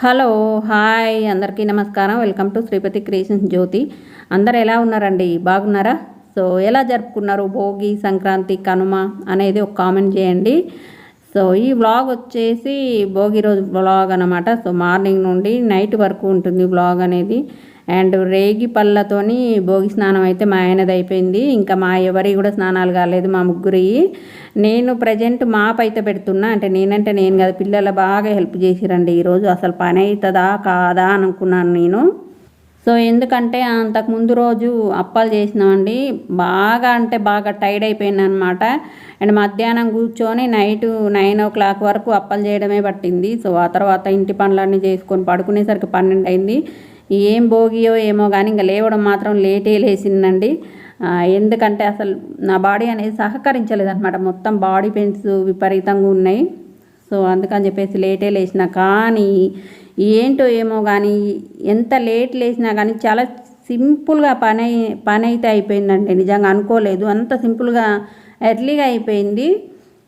Hello hi అందరికీ నమస్కారం. Welcome to Sripathi creations Jyothi. అందరు ఎలా ఉన్నారండి? బాగున్నారా? సో ఎలా జరుపుకున్నారు భోగి సంక్రాంతి కనుమ అనేది ఒక కామెంట్ చేయండి. సో ఈ వ్లాగ్ వచ్చేసి భోగి రోజు వ్లాగ్ అనమాట సో మార్నింగ్ నుండి నైట్ వరకు ఉంటుంది వ్లాగ్ అనేది. అండ్ రేగి పళ్ళతోని భోగి స్నానం అయితే మా ఆయనది అయిపోయింది. ఇంకా మా ఎవరి కూడా స్నానాలు కాలేదు మా ముగ్గురి. నేను ప్రజెంట్ మాప్ అయితే పెడుతున్నా. అంటే నేనంటే నేను కదా పిల్లలు బాగా హెల్ప్ చేసిరండి ఈరోజు. అసలు పని అవుతుందా కాదా అనుకున్నాను నేను. సో ఎందుకంటే అంతకు ముందు రోజు అప్పాలు చేసినామండి. బాగా అంటే బాగా టైర్డ్ అయిపోయింది అనమాట అండ్ మధ్యాహ్నం కూర్చొని నైట్ నైన్ ఓ క్లాక్ వరకు అప్పాలు చేయడమే పట్టింది. సో ఆ తర్వాత ఇంటి పనులన్నీ చేసుకొని పడుకునేసరికి పన్నెండు అయింది. ఏం భోగియో ఏమో కానీ ఇంకా లేవడం మాత్రం లేటే లేచిందండి. ఎందుకంటే అసలు నా బాడీ అనేది సహకరించలేదు అనమాట మొత్తం బాడీ పెయిన్స్ విపరీతంగా ఉన్నాయి. సో అందుకని చెప్పేసి లేటే లేచిన కానీ ఏంటో ఏమో కానీ ఎంత లేట్ లేచినా కానీ చాలా సింపుల్గా పని పని అయితే అయిపోయిందండి. నిజంగా అనుకోలేదు. అంత సింపుల్గా ఎర్లీగా అయిపోయింది.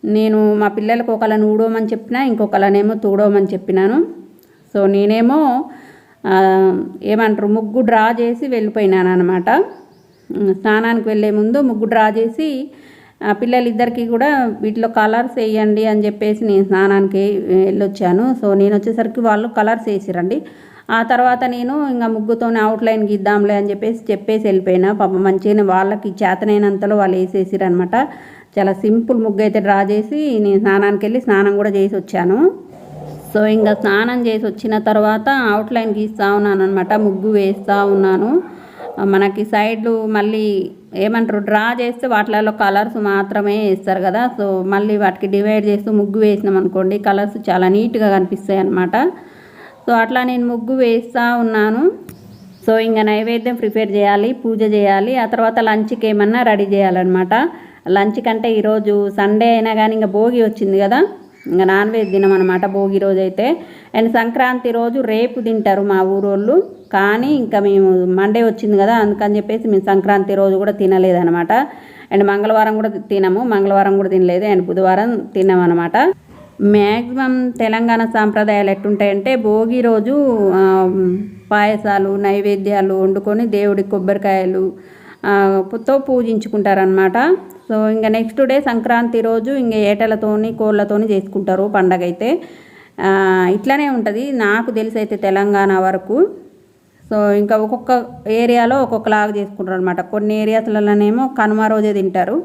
నేను మా పిల్లలకు ఒకళ్ళని ఊడోమని చెప్పిన ఇంకొకళ్ళనేమో తూడోమని చెప్పినాను. సో నేనేమో ఏమంటారు ముగ్గు డ్రా చేసి వెళ్ళిపోయినాను అనమాట స్నానానికి వెళ్ళే ముందు ముగ్గు డ్రా చేసి పిల్లలిద్దరికీ కూడా వీటిలో కలర్స్ వేయండి అని చెప్పేసి నేను స్నానానికి వెళ్ళొచ్చాను. సో నేను వచ్చేసరికి వాళ్ళు కలర్స్ వేసిరండి. ఆ తర్వాత నేను ఇంకా ముగ్గుతోనే అవుట్లైన్ గీద్దాంలే అని చెప్పేసి చెప్పేసి వెళ్ళిపోయినా. పాప మంచిగానే వాళ్ళకి చేతనైనంతలో వాళ్ళు వేసేసిరు అనమాట చాలా సింపుల్ ముగ్గు అయితే డ్రా చేసి నేను స్నానానికి వెళ్ళి స్నానం కూడా చేసి వచ్చాను. సో ఇంకా స్నానం చేసి వచ్చిన తర్వాత అవుట్లైన్ గీస్తూ ఉన్నాను అనమాట ముగ్గు వేస్తూ ఉన్నాను. మనకి సైడ్లు మళ్ళీ ఏమంటారు డ్రా చేస్తే వాటిలలో కలర్స్ మాత్రమే వేస్తారు కదా. సో మళ్ళీ వాటికి డివైడ్ చేస్తూ ముగ్గు వేసినాం అనుకోండి కలర్స్ చాలా నీట్గా కనిపిస్తాయి అనమాట సో అట్లా నేను ముగ్గు వేస్తూ ఉన్నాను. సో ఇంకా నైవేద్యం ప్రిపేర్ చేయాలి పూజ చేయాలి. ఆ తర్వాత లంచ్కి ఏమన్నా రెడీ చేయాలన్నమాట. లంచ్ కంటే ఈరోజు సండే అయినా కానీ ఇంకా భోగి వచ్చింది కదా. ఇంకా నాన్ వెజ్ తినం అనమాట భోగి రోజు అయితే అండ్ సంక్రాంతి రోజు రేపు తింటారు మా ఊరోళ్ళు. కానీ ఇంకా మేము మండే వచ్చింది కదా అందుకని చెప్పేసి మేము సంక్రాంతి రోజు కూడా తినలేదనమాట అండ్ మంగళవారం కూడా తినము మంగళవారం కూడా తినలేదు. అండ్ బుధవారం తిన్నామన్నమాట మ్యాక్సిమం తెలంగాణ సాంప్రదాయాలు ఎట్టుంటాయంటే భోగి రోజు పాయసాలు నైవేద్యాలు వండుకొని దేవుడికి కొబ్బరికాయలు తో పూజించుకుంటారనమాట సో ఇంకా నెక్స్ట్ డే సంక్రాంతి రోజు ఇంకా ఏటలతోని కోళ్ళతోని చేసుకుంటారు పండగ అయితే ఇట్లానే ఉంటుంది. నాకు తెలిసి అయితే తెలంగాణ వరకు. సో ఇంకా ఒక్కొక్క ఏరియాలో ఒక్కొక్కలాగా చేసుకుంటారు అనమాట కొన్ని ఏరియాస్లలోనేమో కనుమ రోజే తింటారు.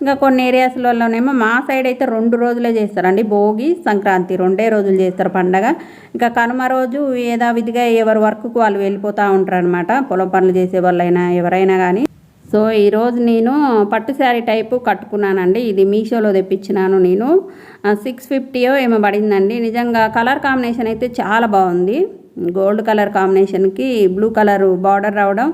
ఇంకా కొన్ని ఏరియాస్లలోనేమో మా సైడ్ అయితే రెండు రోజులే చేస్తారండి. భోగి సంక్రాంతి రెండే రోజులు చేస్తారు పండగ. ఇంకా కనుమ రోజు యథావిధిగా ఎవరి వర్క్కు వాళ్ళు వెళ్ళిపోతూ ఉంటారు అనమాట పొలం పనులు చేసే వాళ్ళైనా ఎవరైనా కానీ సో ఈరోజు నేను పట్టు శారీ టైపు కట్టుకున్నానండి. ఇది మీషోలో తెప్పించినాను నేను. సిక్స్ ఫిఫ్టీయో ఏమో పడిందండి. నిజంగా కలర్ కాంబినేషన్ అయితే చాలా బాగుంది. గోల్డ్ కలర్ కాంబినేషన్కి బ్లూ కలర్ బార్డర్ రావడం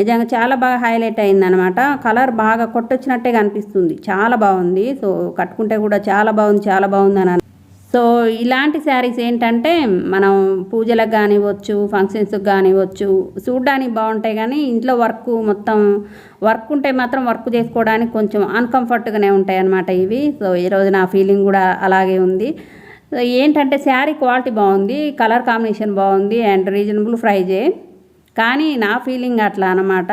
నిజంగా చాలా బాగా హైలైట్ అయిందనమాట కలర్ బాగా కొట్టొచ్చినట్టే కనిపిస్తుంది. చాలా బాగుంది. సో కట్టుకుంటే కూడా చాలా బాగుంది చాలా బాగుంది అని సో ఇలాంటి శారీస్ ఏంటంటే మనం పూజలకు కానివ్వచ్చు ఫంక్షన్స్కి కానివ్వచ్చు చూడడానికి బాగుంటాయి కానీ ఇంట్లో వర్క్ మొత్తం వర్క్ ఉంటే మాత్రం వర్క్ చేసుకోవడానికి కొంచెం అన్కంఫర్ట్గానే ఉంటాయి అన్నమాట ఇవి. సో ఈరోజు నా ఫీలింగ్ కూడా అలాగే ఉంది. సో ఏంటంటే శారీ క్వాలిటీ బాగుంది కలర్ కాంబినేషన్ బాగుంది అండ్ రీజనబుల్ ప్రైజే కానీ నా ఫీలింగ్ అట్లా అనమాట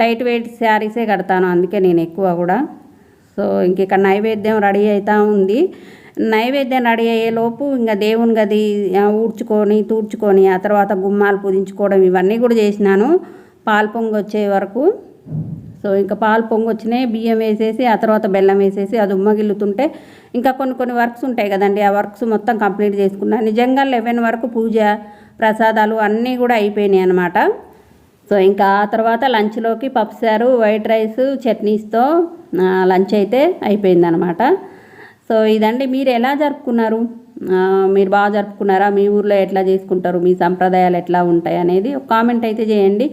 లైట్ వెయిట్ శారీసే కడతాను అందుకే నేను ఎక్కువ కూడా. సో ఇంక ఇక్కడ నైవేద్యం రెడీ అవుతూ ఉంది. నైవేద్యం రెడీ అయ్యేలోపు ఇంకా దేవుని గది ఊడ్చుకొని తూడ్చుకొని ఆ తర్వాత గుమ్మాలు పూజించుకోవడం ఇవన్నీ కూడా చేసినాను. పాలు పొంగి వచ్చే వరకు. సో ఇంకా పాలు పొంగి వచ్చినాయి. బియ్యం వేసేసి ఆ తర్వాత బెల్లం వేసేసి అది ఉమ్మగిల్లుతుంటే ఇంకా కొన్ని కొన్ని వర్క్స్ ఉంటాయి కదండి. ఆ వర్క్స్ మొత్తం కంప్లీట్ చేసుకున్నాను నిజంగా లెవెన్ వరకు పూజ ప్రసాదాలు అన్నీ కూడా అయిపోయినాయి అనమాట సో ఇంకా ఆ తర్వాత లంచ్లోకి పప్పుసారు వైట్ రైస్ చట్నీస్తో లంచ్ అయితే అయిపోయిందనమాట సో ఇదండి మీరు ఎలా జరుపుకున్నారు? మీరు బాగా జరుపుకున్నారా? మీ ఊర్లో ఎట్లా చేసుకుంటారు? మీ సంప్రదాయాలు ఎట్లా ఉంటాయి అనేది ఒక కామెంట్ అయితే చేయండి.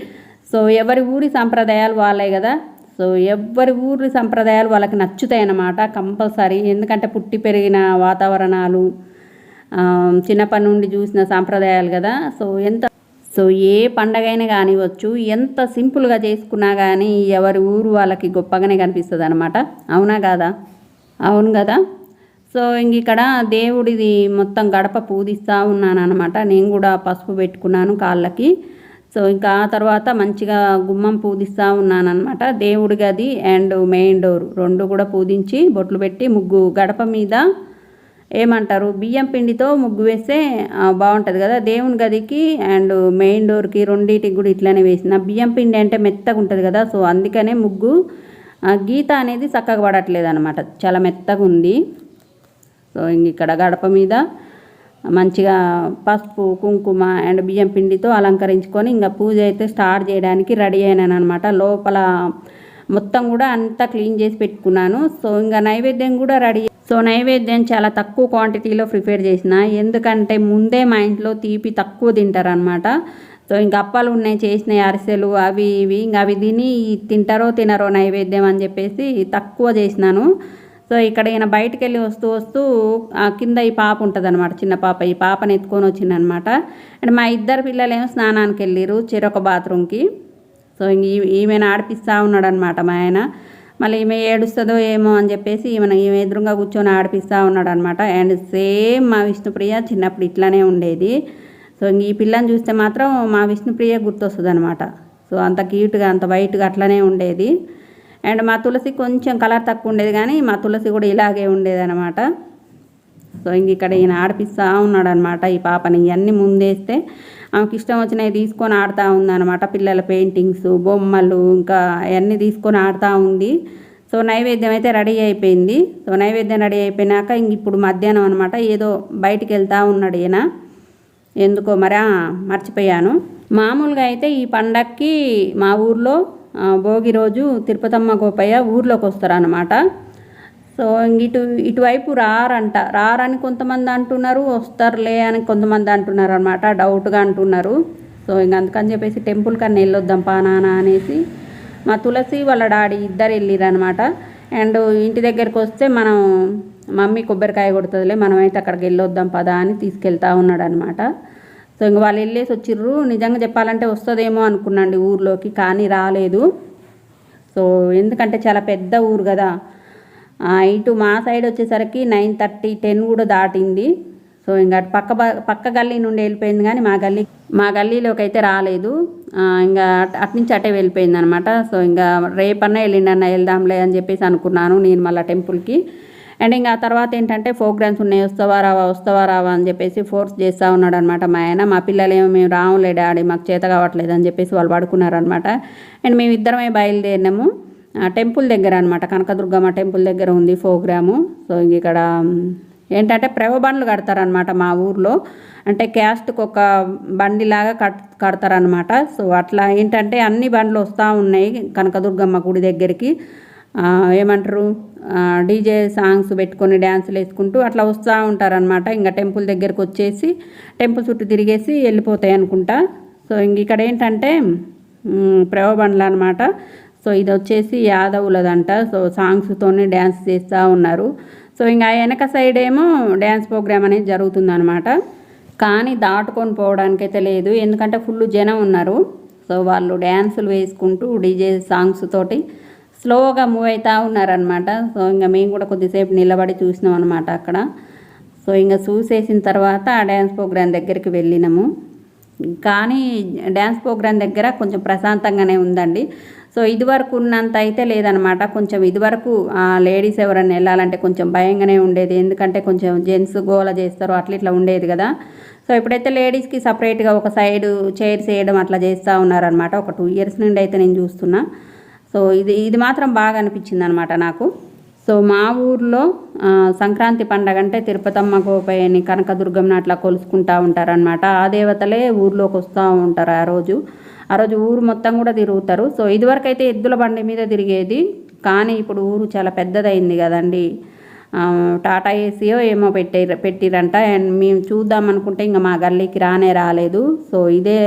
సో ఎవరి ఊరి సంప్రదాయాలు వాళ్ళే కదా? సో ఎవరి ఊరి సంప్రదాయాలు వాళ్ళకి నచ్చుతాయి అన్నమాట కంపల్సరీ. ఎందుకంటే పుట్టి పెరిగిన వాతావరణాలు చిన్నప్పటి నుండి చూసిన సాంప్రదాయాలు కదా? సో ఎంత సో ఏ పండగైనా కానివ్వచ్చు ఎంత సింపుల్గా చేసుకున్నా కానీ ఎవరి ఊరు వాళ్ళకి గొప్పగానే కనిపిస్తుంది అనమాట అవునా కాదా? అవును కదా? సో ఇంక ఇక్కడ దేవుడిది మొత్తం గడప పూజిస్తూ ఉన్నాను అనమాట నేను కూడా పసుపు పెట్టుకున్నాను కాళ్ళకి. సో ఇంకా ఆ తర్వాత మంచిగా గుమ్మం పూజిస్తూ ఉన్నాను అనమాట దేవుడి గది అండ్ మెయిన్ డోర్ రెండు కూడా పూజించి బొట్లు పెట్టి ముగ్గు గడప మీద ఏమంటారు? బియ్యం పిండితో ముగ్గు వేస్తే బాగుంటుంది కదా? దేవుని గదికి అండ్ మెయిన్ డోర్కి రెండింటికి కూడా ఇట్లనే వేసిన. బియ్యం పిండి అంటే మెత్తగా ఉంటుంది కదా? సో అందుకనే ముగ్గు గీత అనేది చక్కగా పడట్లేదు అనమాట చాలా మెత్తగా ఉంది. సో ఇక్కడ గడప మీద మంచిగా పసుపు కుంకుమ అండ్ బియ్యం పిండితో అలంకరించుకొని ఇంకా పూజ అయితే స్టార్ట్ చేయడానికి రెడీ అయినాను అనమాట లోపల మొత్తం కూడా అంతా క్లీన్ చేసి పెట్టుకున్నాను. సో ఇంకా నైవేద్యం కూడా రెడీ సో నైవేద్యం చాలా తక్కువ క్వాంటిటీలో ప్రిపేర్ చేసిన. ఎందుకంటే ముందే మా ఇంట్లో తీపి తక్కువ తింటారనమాట సో ఇంకా అప్పాలు ఉన్నాయి చేసిన అరిసెలు అవి ఇవి. ఇంకా అవి తిని తింటారో తినరో నైవేద్యం అని చెప్పేసి తక్కువ చేసినాను. సో ఇక్కడ ఈయన బయటకు వెళ్ళి వస్తూ వస్తూ కింద ఈ పాప ఉంటుంది అనమాట చిన్న పాప. ఈ పాపను ఎత్తుకొని వచ్చిందనమాట అండ్ మా ఇద్దరు పిల్లలేమో స్నానానికి వెళ్ళారు చెరొక బాత్రూమ్కి. సో ఇంక ఈమెను ఆడిపిస్తూ ఉన్నాడు అనమాట మా ఆయన. మళ్ళీ ఈమె ఏడుస్తుందో ఏమో అని చెప్పేసి ఈమె ఈమె ఎదురుగా కూర్చొని ఆడిపిస్తూ ఉన్నాడు అనమాట అండ్ సేమ్ మా విష్ణుప్రియ చిన్నప్పుడు ఇట్లానే ఉండేది. సో ఈ పిల్లని చూస్తే మాత్రం మా విష్ణుప్రియ గుర్తొస్తుంది అనమాట సో అంత క్యూట్గా అంత వైట్గా అట్లనే ఉండేది. అండ్ మా తులసి కొంచెం కలర్ తక్కువ ఉండేది కానీ మా తులసి కూడా ఇలాగే ఉండేది అనమాట సో ఇంక ఇక్కడ ఈయన ఆడిపిస్తూ ఉన్నాడు అనమాట ఈ పాపని. ఇవన్నీ ముందేస్తే ఆమెకి ఇష్టం వచ్చినవి తీసుకొని ఆడుతూ ఉందన్నమాట. పిల్లల పెయింటింగ్స్ బొమ్మలు ఇంకా అవన్నీ తీసుకొని ఆడుతూ ఉంది. సో నైవేద్యం అయితే రెడీ అయిపోయింది. సో నైవేద్యం రెడీ అయిపోయినాక ఇంక ఇప్పుడు మధ్యాహ్నం అనమాట ఏదో బయటికి వెళ్తూ ఉన్నాడు ఈయన. ఎందుకో మరి మర్చిపోయాను. మామూలుగా అయితే ఈ పండక్కి మా ఊర్లో భోగి రోజు తిరుపతమ్మ గోపయ్య ఊర్లోకి వస్తారనమాట సో ఇటు ఇటువైపు రారంట. రారని కొంతమంది అంటున్నారు వస్తారులే అని కొంతమంది అంటున్నారు అనమాట డౌట్గా అంటున్నారు. సో ఇంక అందుకని చెప్పేసి టెంపుల్ కన్నా వెళ్ళొద్దాం పానానా అనేసి మా తులసి వాళ్ళ డాడీ ఇద్దరు వెళ్ళిరనమాట అండ్ ఇంటి దగ్గరికి వస్తే మనం మమ్మీ కొబ్బరికాయ కొడుతుందిలే మనమైతే అక్కడికి వెళ్ళొద్దాం పదా అని తీసుకెళ్తా ఉన్నాడు అనమాట సో ఇంక వాళ్ళు వెళ్ళేసి వచ్చిర్రు. నిజంగా చెప్పాలంటే వస్తుందేమో అనుకున్నాండి ఊర్లోకి కానీ రాలేదు. సో ఎందుకంటే చాలా పెద్ద ఊరు కదా. ఇటు మా సైడ్ వచ్చేసరికి నైన్ థర్టీ టెన్ కూడా దాటింది. సో ఇంకా పక్క పక్క గల్లీ నుండి వెళ్ళిపోయింది కానీ మా గల్లీ మా గల్లీలోకి అయితే రాలేదు. ఇంకా అట్నుంచి అటే వెళ్ళిపోయింది అనమాట సో ఇంకా రేపన్నా వెళ్ళిండన్న వెళ్దాంలే అని చెప్పేసి అనుకున్నాను నేను మళ్ళీ టెంపుల్కి. అండ్ ఇంకా తర్వాత ఏంటంటే ప్రోగ్రామ్స్ ఉన్నాయి వస్తావా రావా వస్తావా రావా అని చెప్పేసి ఫోర్స్ చేస్తూ ఉన్నాడు అనమాట మా ఆయన. మా పిల్లలేమో మేము రాములే డాడీ మాకు చేత కావట్లేదు అని చెప్పేసి వాళ్ళు పడుకున్నారనమాట. అండ్ మేము ఇద్దరమే బయలుదేరినాము టెంపుల్ దగ్గర అనమాట కనకదుర్గమ్మ టెంపుల్ దగ్గర ఉంది ప్రోగ్రాము సో ఇక్కడ ఏంటంటే ప్రేమ బండ్లు కడతారనమాట మా ఊర్లో. అంటే క్యాస్ట్కి ఒక బండిలాగా కట్ కడతారనమాట. సో అట్లా ఏంటంటే అన్ని బండ్లు వస్తూ ఉన్నాయి కనకదుర్గమ్మ గుడి దగ్గరికి. ఏమంటారు? డీజే సాంగ్స్ పెట్టుకొని డ్యాన్సులు వేసుకుంటూ అట్లా వస్తూ ఉంటారనమాట ఇంకా టెంపుల్ దగ్గరకు వచ్చేసి టెంపుల్ చుట్టూ తిరిగేసి వెళ్ళిపోతాయి అనుకుంటా. సో ఇంక ఇక్కడ ఏంటంటే ప్రేమ బండ్లు అనమాట సో ఇది వచ్చేసి యాదవులదంట. సో సాంగ్స్తోనే డ్యాన్స్ చేస్తూ ఉన్నారు. సో ఇంకా వెనక సైడ్ ఏమో డ్యాన్స్ ప్రోగ్రామ్ అనేది జరుగుతుందనమాట కానీ దాటుకొని పోవడానికైతే లేదు. ఎందుకంటే ఫుల్ జనం ఉన్నారు. సో వాళ్ళు డ్యాన్సులు వేసుకుంటూ డీజే సాంగ్స్ తోటి స్లోగా మూవ్ అవుతూ ఉన్నారనమాట సో ఇంకా మేము కూడా కొద్దిసేపు నిలబడి చూసినాం అనమాట అక్కడ. సో ఇంకా చూసేసిన తర్వాత ఆ డ్యాన్స్ ప్రోగ్రాం దగ్గరికి వెళ్ళినాము. కానీ డ్యాన్స్ ప్రోగ్రాం దగ్గర కొంచెం ప్రశాంతంగానే ఉందండి. సో ఇదివరకు ఉన్నంత అయితే లేదనమాట కొంచెం ఇదివరకు లేడీస్ ఎవరైనా వెళ్ళాలంటే కొంచెం భయంగానే ఉండేది. ఎందుకంటే కొంచెం జెంట్స్ గోల చేస్తారు అట్లా ఇట్లా ఉండేది కదా. సో ఇప్పుడైతే లేడీస్కి సపరేట్గా ఒక సైడ్ చైర్స్ వేయడం అట్లా చేస్తూ ఉన్నారనమాట ఒక టూ ఇయర్స్ నుండి అయితే నేను చూస్తున్నా. సో ఇది ఇది మాత్రం బాగా అనిపించింది అనమాట నాకు. సో మా ఊర్లో సంక్రాంతి పండగ అంటే తిరుపతమ్మ గోపయ్యని కనకదుర్గంని అట్లా కొలుసుకుంటూ ఉంటారనమాట. ఆ దేవతలే ఊర్లోకి వస్తూ ఉంటారు ఆ రోజు. ఆ రోజు ఊరు మొత్తం కూడా తిరుగుతారు. సో ఇదివరకు అయితే ఎద్దుల బండి మీద తిరిగేది. కానీ ఇప్పుడు ఊరు చాలా పెద్దదైంది కదండి. టాటా ఏసీయో ఏమో పెట్టే పెట్టిరంట. అండ్ మేము చూద్దాం అనుకుంటే ఇంకా మా గల్లీకి రానే రాలేదు. సో ఇదే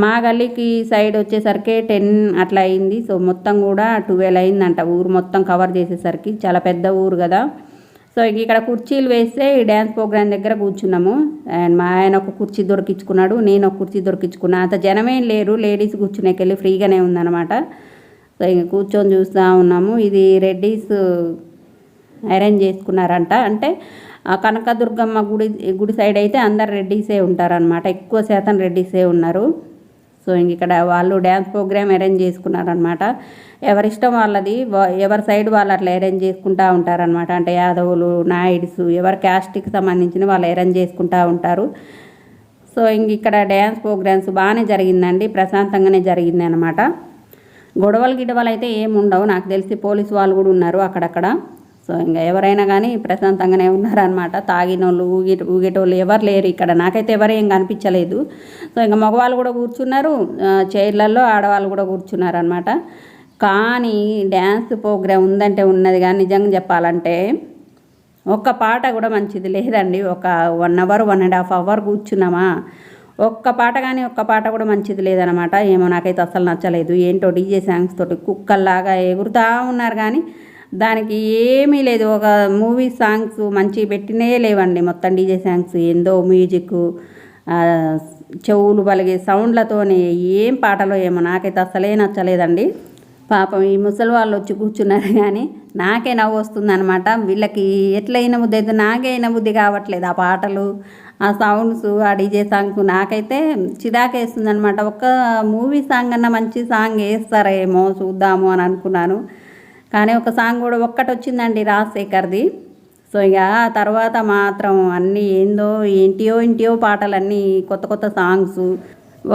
మా గల్లీకి సైడ్ వచ్చేసరికి టెన్ అట్లా అయింది. సో మొత్తం కూడా ట్వెల్వ్ అయిందంట. ఊరు మొత్తం కవర్ చేసేసరికి. చాలా పెద్ద ఊరు కదా. సో ఇక్కడ కుర్చీలు వేస్తే ఈ డ్యాన్స్ ప్రోగ్రామ్ దగ్గర కూర్చున్నాము. అండ్ మా ఆయన ఒక కుర్చీ దొరికించుకున్నాడు నేను ఒక కుర్చీ దొరికించుకున్నా అంత జనమేం లేరు. లేడీస్ కూర్చునేకెళ్ళి ఫ్రీగానే ఉందన్నమాట. సో ఇంక కూర్చొని చూస్తూ ఉన్నాము. ఇది రెడ్డీస్ అరేంజ్ చేసుకున్నారంట. అంటే ఆ కనకదుర్గమ్మ గుడి గుడి సైడ్ అయితే అందరు రెడ్డీసే ఉంటారనమాట ఎక్కువ శాతం రెడ్డీసే ఉన్నారు. సో ఇంక ఇక్కడ వాళ్ళు డ్యాన్స్ ప్రోగ్రామ్ అరేంజ్ చేసుకున్నారనమాట ఎవరిష్టం వాళ్ళది ఎవరి సైడ్ వాళ్ళు అట్లా అరేంజ్ చేసుకుంటూ ఉంటారనమాట అంటే యాదవులు నాయుడుస్ ఎవరి క్యాస్ట్కి సంబంధించిన వాళ్ళు అరేంజ్ చేసుకుంటూ ఉంటారు. సో ఇంక ఇక్కడ డ్యాన్స్ ప్రోగ్రామ్స్ బాగానే జరిగిందండి ప్రశాంతంగానే జరిగింది అనమాట గొడవలు గిడవలు అయితే ఏమి ఉండవు నాకు తెలిసి పోలీసు వాళ్ళు కూడా ఉన్నారు అక్కడక్కడ. సో ఇంకా ఎవరైనా కానీ ప్రశాంతంగానే ఉన్నారనమాట తాగినోళ్ళు ఊగి ఊగేటోళ్ళు ఎవరు లేరు ఇక్కడ. నాకైతే ఎవరు ఏం కనిపించలేదు. సో ఇంకా మగవాళ్ళు కూడా కూర్చున్నారు. చైర్లలో ఆడవాళ్ళు కూడా కూర్చున్నారు అనమాట కానీ డ్యాన్స్ ప్రోగ్రామ్ ఉందంటే ఉన్నది కానీ నిజంగా చెప్పాలంటే ఒక్క పాట కూడా మంచిది లేదండి. ఒక one hour one and half hour కూర్చున్నామా? ఒక్క పాట కానీ ఒక్క పాట కూడా మంచిది లేదనమాట ఏమో నాకైతే అసలు నచ్చలేదు. ఏంటో డీజే సాంగ్స్ తోటి కుక్కల్లాగా ఎగురుతూ ఉన్నారు కానీ దానికి ఏమీ లేదు. ఒక మూవీ సాంగ్స్ మంచి పెట్టినే లేవండి. మొత్తం డీజే సాంగ్స్ ఏందో మ్యూజిక్ చెవులు పలిగే సౌండ్లతోనే ఏం పాటలో ఏమో నాకైతే అసలే నచ్చలేదండి. పాపం ఈ ముసలి వాళ్ళు వచ్చి కూర్చున్నారు కానీ నాకే నవ్వు వస్తుందనమాట వీళ్ళకి ఎట్లయిన బుద్ధి అయితే నాకే అయిన బుద్ధి కావట్లేదు ఆ పాటలు ఆ సౌండ్స్ ఆ డీజే సాంగ్స్ నాకైతే చిరాకేస్తుంది అనమాట ఒక్క మూవీ సాంగ్ అన్న మంచి సాంగ్ వేస్తారేమో చూద్దాము అని అనుకున్నాను. కానీ ఒక సాంగ్ కూడా ఒక్కటి వచ్చిందండి రాజశేఖర్ది. సో ఇక ఆ తర్వాత మాత్రం అన్నీ ఏందో ఏంటియో ఇంటియో పాటలన్నీ కొత్త కొత్త సాంగ్స్.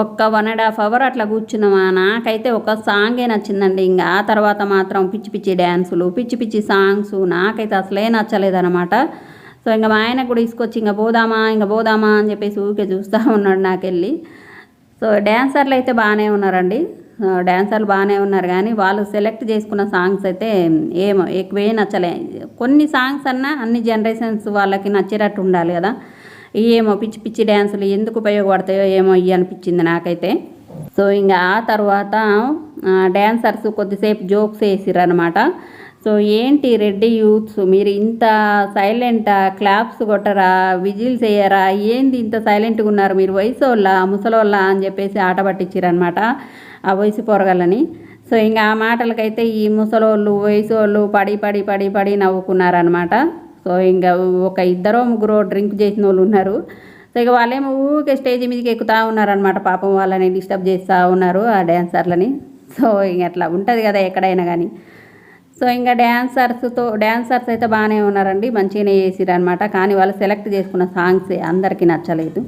ఒక్క వన్ అండ్ హాఫ్ అవర్ అట్లా కూర్చున్నామా నాకైతే ఒక సాంగే నచ్చిందండి. ఇంకా ఆ తర్వాత మాత్రం పిచ్చి పిచ్చి డ్యాన్సులు పిచ్చి పిచ్చి సాంగ్స్ నాకైతే అసలే నచ్చలేదన్నమాట. సో ఇంకా మా ఆయన కూడా తీసుకొచ్చి ఇంకా పోదామా ఇంకా పోదామా అని చెప్పేసి ఊరికే చూస్తూ ఉన్నాడు నాకెళ్ళి. సో డ్యాన్సర్లు అయితే బాగానే ఉన్నారండి. డ్యాన్సర్లు బాగానే ఉన్నారు కానీ వాళ్ళు సెలెక్ట్ చేసుకున్న సాంగ్స్ అయితే ఏమో ఎక్కువే నచ్చలే. కొన్ని సాంగ్స్ అన్నా అన్ని జనరేషన్స్ వాళ్ళకి నచ్చేటట్టు ఉండాలి కదా. ఏమో పిచ్చి పిచ్చి డ్యాన్సులు ఎందుకు ఉపయోగపడతాయో ఏమో ఇవి అనిపించింది నాకైతే. సో ఇంకా ఆ తర్వాత డ్యాన్సర్స్ కొద్దిసేపు జోక్స్ వేసిర్రు అనమాట సో ఏంటి రెడ్డి యూత్స్? మీరు ఇంత సైలెంటా? క్లాప్స్ కొట్టరా? విజిల్స్ వేయరా? ఏంది ఇంత సైలెంట్గా ఉన్నారు? మీరు వయసు వాళ్ళ ముసలోళ్ళ? అని చెప్పేసి ఆట పట్టించారనమాట ఆ వయసు పొరగలని సో ఇంకా ఆ మాటలకైతే ఈ ముసలోళ్ళు వయసు వాళ్ళు పడి పడి పడి పడి నవ్వుకున్నారనమాట సో ఇంకా ఒక ఇద్దరో ముగ్గురో డ్రింక్ చేసిన వాళ్ళు ఉన్నారు. సో ఇక వాళ్ళేమో ఊరికే స్టేజ్ మీదకి ఎక్కుతా ఉన్నారనమాట పాపం వాళ్ళని డిస్టర్బ్ చేస్తూ ఉన్నారు ఆ డ్యాన్సర్లని సో ఇంక అట్లా ఉంటుంది కదా ఎక్కడైనా కానీ సో ఇంకా డ్యాన్సర్స్తో డ్యాన్సర్స్ అయితే బాగానే ఉన్నారండి మంచిగానే చేసిరు అనమాట కానీ వాళ్ళు సెలెక్ట్ చేసుకున్న సాంగ్స్ అందరికీ నచ్చలేదు.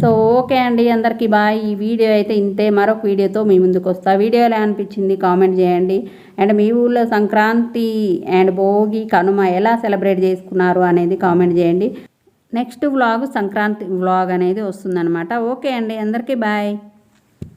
సో ఓకే అండి అందరికీ బాయ్. ఈ వీడియో అయితే ఇంతే. మరొక వీడియోతో మీ ముందుకు వస్తా. వీడియో ఎలా అనిపించింది కామెంట్ చేయండి. అండ్ మీ ఊళ్ళో సంక్రాంతి అండ్ భోగి కనుమ ఎలా సెలబ్రేట్ చేసుకున్నారు అనేది కామెంట్ చేయండి. నెక్స్ట్ వ్లాగ్ సంక్రాంతి వ్లాగ్ అనేది వస్తుందన్నమాట. ఓకే అండి అందరికీ బాయ్.